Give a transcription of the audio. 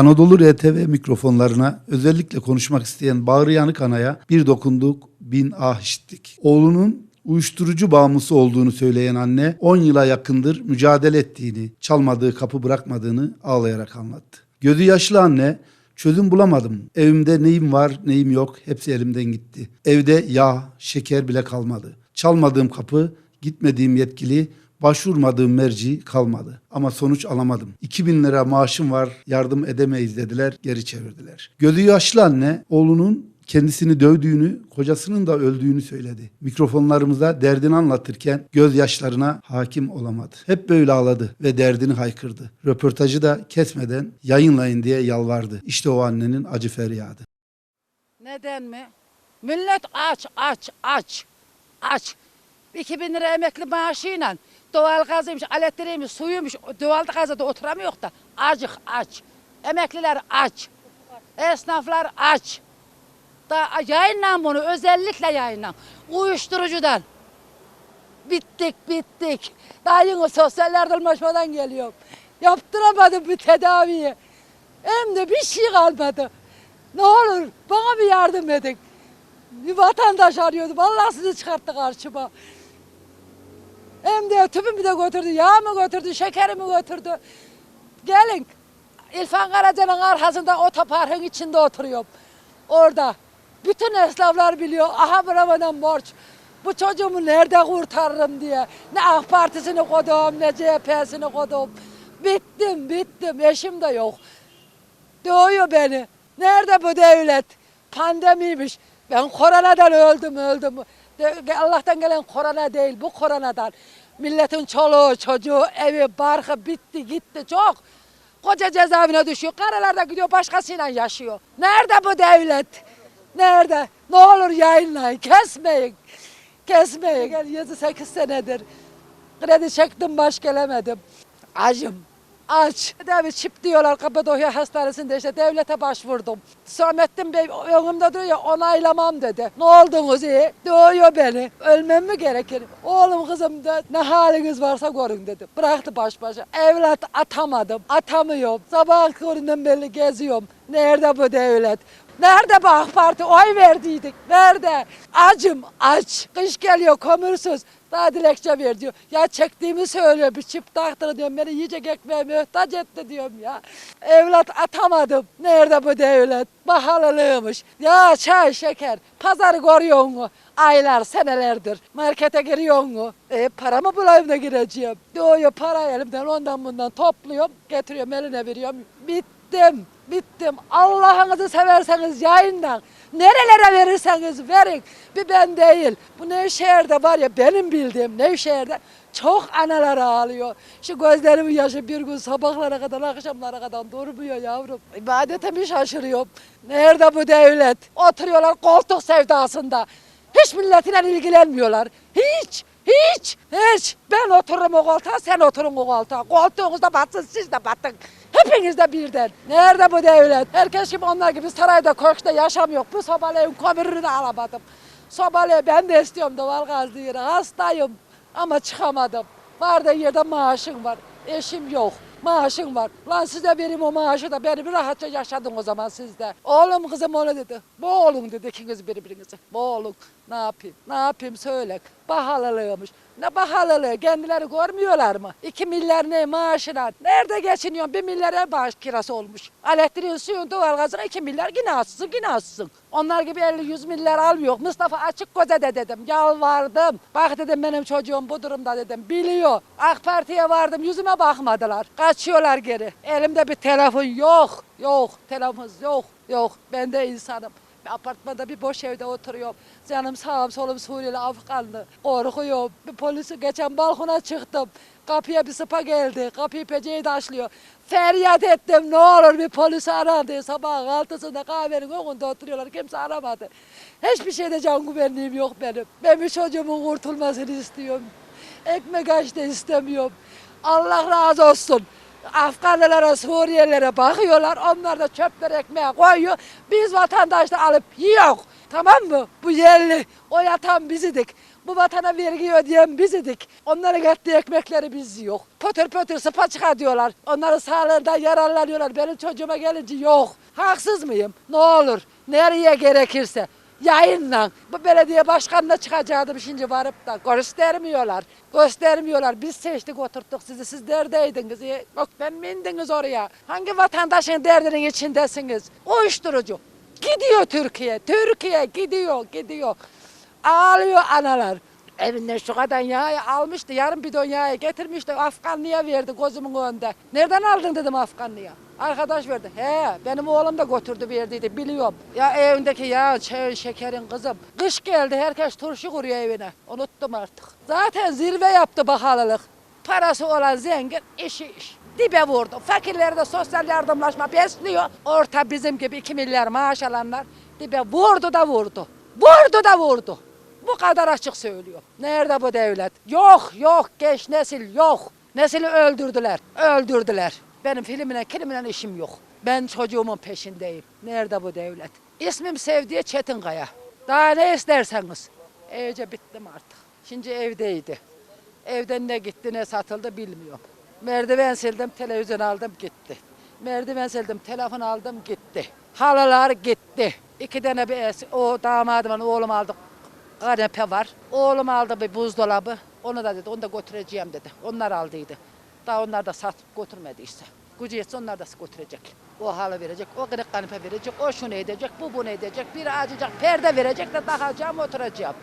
Anadolu RTV mikrofonlarına özellikle konuşmak isteyen bağrı yanık anaya bir dokunduk, bin ah işittik. Oğlunun uyuşturucu bağımlısı olduğunu söyleyen anne 10 yıla yakındır mücadele ettiğini, çalmadığı kapı bırakmadığını ağlayarak anlattı. Gözü yaşlı anne çözüm bulamadım. Evimde neyim var neyim yok hepsi elimden gitti. Evde yağ, şeker bile kalmadı. Çalmadığım kapı, gitmediğim yetkili, başvurmadığım merci kalmadı. Ama sonuç alamadım. 2000 lira maaşım var yardım edemeyiz dediler geri çevirdiler. Gözü yaşlı anne oğlunun kendisini dövdüğünü, kocasının da öldüğünü söyledi. Mikrofonlarımıza derdini anlatırken gözyaşlarına hakim olamadı. Hep böyle ağladı ve derdini haykırdı. Röportajı da kesmeden yayınlayın diye yalvardı. İşte o annenin acı feryadı. Neden mi? Millet aç, aç, aç, aç. 2000 lira emekli maaşıyla doğal gazıymış, elektriğiymiş, suyuymuş, doğal gazda oturamıyor da acık aç. Emekliler aç. Esnaflar aç. Da yayınlan bunu, özellikle yayınlan. Uyuşturucudan. Bittik, bittik. Daha yeni sosyal yardımlaşmadan geliyorum. Yaptıramadım bir tedaviyi. Hem de bir şey kalmadı. Ne olur bana bir yardım edin. Bir vatandaş arıyordum. Allah sizi çıkarttı karşıma. Hem de tüpümü de götürdü, yağımı götürdü, şekerimi götürdü. Gelin. İlfan Karaca'nın arkasında otoparkın içinde oturuyorum. Orada. Bütün esnaflar biliyor. Aha buradan borç. Bu çocuğumu nerede kurtarırım diye. Ne AK Partisi'ni kodum, ne CHP'sini kodum. Bittim, bittim. Eşim de yok. Doğuyor beni. Nerede bu devlet? Pandemiymiş. Ben koronadan öldüm öldüm. Allah'tan gelen korona değil bu koronadan. Milletin çoluğu çocuğu evi barkı bitti gitti çok. Koca cezaevine düşüyor. Karalar da gidiyor başkasıyla yaşıyor. Nerede bu devlet? Nerede? Ne olur yayınlayın. Kesmeyin. Kesmeyin. Gel 7-8 senedir. Kredi çektim baş gelemedim. Acım. Aç. Tedavi çip diyorlar Kapadokya Hastanesi'nde işte devlete başvurdum. Samettin Bey önümde duruyor onaylamam dedi. Ne oldunuz iyi? Doğuyor beni. Ölmem mi gerekir? Oğlum kızım da ne haliniz varsa görün dedi. Bıraktı baş başa. Evlat atamadım. Atamıyorum. Sabah köründen belli geziyorum. Nerede bu devlet? Nerede bu AK Parti? Oy verdiydik. Nerede? Acım aç. Kış geliyor kömürsüz. Daha dilekçe ver diyor. Ya çektiğimi söylüyor. Bir çift taktır diyorum. Beni yiyecek ekmeğe mühtaç etti diyorum ya. Evlat atamadım. Nerede bu devlet? Pahalılığımış. Ya çay şeker. Pazarı görüyor mu? Aylar, senelerdir. Markete giriyor mu? E, para mı bulayım da gireceğim? Doğuyor para elimden ondan bundan topluyorum. Getiriyorum eline veriyorum. Bittim. Bittim. Allah'ınızı severseniz yayından. Nerelere verirseniz verin. Bir ben değil. Bu Nevşehir'de var ya benim bildiğim Nevşehir'de çok analar ağlıyor. Şu gözlerimin yaşı bir gün sabahlara kadar akşamlara kadar durmuyor yavrum. İbadete mi şaşırıyorum? Nerede bu devlet? Oturuyorlar koltuk sevdasında. Hiç milletine ilgilenmiyorlar. Hiç. Hiç, hiç. Ben otururum o koltuğa, sen oturun o koltuğa. Koltuğunuzda batsın, siz de batın. Hepiniz de birden. Nerede bu devlet? Herkes gibi onlar gibi sarayda, köşkte yaşamıyor. Bu sobaleyin kömürünü de alamadım. Sobaleyi ben de istiyorum doğal gaz diye. Hastayım ama çıkamadım. Var da yerde maaşım var. Eşim yok. Maaşım var. Lan size vereyim o maaşı da beni bir rahatça yaşadın o zaman sizde. Oğlum kızım onu dedi. Bu oğlum dedi ikiniz birbirinize. Bu oğlum ne yapayım? Ne yapayım söyle. Pahalılığımış. Ne pahalılığı kendileri görmüyorlar mı? İki milyar ne maaşına? Nerede geçiniyorsun? Bir milyar ev bağış kirası olmuş. Elektriğin suyun doğalgazına iki milyar yine azsın yine azsın. Onlar gibi 50-100 milyar almıyor. Mustafa açık göze de dedim. Yalvardım. Bak dedim benim çocuğum bu durumda dedim. Biliyor. AK Parti'ye vardım yüzüme bakmadılar. Kaçıyorlar geri. Elimde bir telefon yok. Yok. Telefon yok. Yok. Ben de insanım. Bir apartmanda bir boş evde oturuyorum. Canım sağım solum Suriyeli Afganlı. Korkuyorum. Bir polisi geçen balkona çıktım. Kapıya bir sıpa geldi. Kapıyı peceyi taşlıyor. Feryat ettim ne olur bir polis ara diye. Sabahın altısında kahvenin önünde oturuyorlar. Kimse aramadı. Hiçbir şeyde can güvenliğim yok benim. Ben bir çocuğumun kurtulmasını istiyorum. Ekmek aç da istemiyorum. Allah razı olsun. Afganlılara, Suriyelilere bakıyorlar. Onlar da çöpler ekmeğe koyuyor. Biz vatandaşlar alıp yiyor. Tamam mı? Bu yerli. O yatan bizidik. Bu vatana vergi ödeyen biz idik. Onların ettiği ekmekleri biz yok. Pötür pötür sıpa çıkar diyorlar. Onların sağlığından yararlanıyorlar. Benim çocuğuma gelince yok. Haksız mıyım? Ne olur. Nereye gerekirse. Yayınla. Bu belediye başkanına çıkacaktım şimdi varıp da göstermiyorlar. Göstermiyorlar. Biz seçtik oturttuk sizi. Siz neredeydiniz? E, Yok ben mi oraya? Hangi vatandaşın derdinin içindesiniz? Uyuşturucu. Gidiyor Türkiye. Türkiye gidiyor gidiyor. Ağlıyor analar. Evinden şu kadar yağı almıştı. Yarım bidon yağı getirmişti. Afganlıya verdi gözümün önünde. Nereden aldın dedim Afganlıya. Arkadaş verdi. He benim oğlum da götürdü verdiydi biliyorum. Ya evindeki yağ, çayın, şekerin kızım. Kış geldi herkes turşu kuruyor evine. Unuttum artık. Zaten zirve yaptı bakalılık. Parası olan zengin işi iş. Dibe vurdu. Fakirleri de sosyal yardımlaşma besliyor. Orta bizim gibi 2 milyar maaş alanlar dibe vurdu da vurdu. Vurdu da vurdu. Bu kadar açık söylüyor. Nerede bu devlet? Yok yok genç nesil yok. Nesili öldürdüler. Öldürdüler. Benim filmine kilimle işim yok. Ben çocuğumun peşindeyim. Nerede bu devlet? İsmim Sevdiye Çetinkaya. Daha ne isterseniz. Evce bittim artık. Şimdi evdeydi. Evden ne gitti ne satıldı bilmiyorum. Merdiven sildim, televizyon aldım gitti. Merdiven sildim, telefon aldım gitti. Halılar gitti. İki tane bir es- o damadımın oğlum aldı kanepe var. Oğlum aldı bir buzdolabı. Onu da dedi, onu da götüreceğim dedi. Onlar aldıydı. Daha onlar da satıp götürmediyse. Gücü yetse onlar da götürecek. O halı verecek, o kırık kanepe verecek, o şunu edecek, bu bunu edecek. Biri acıcak, perde verecek de takacağım, oturacağım.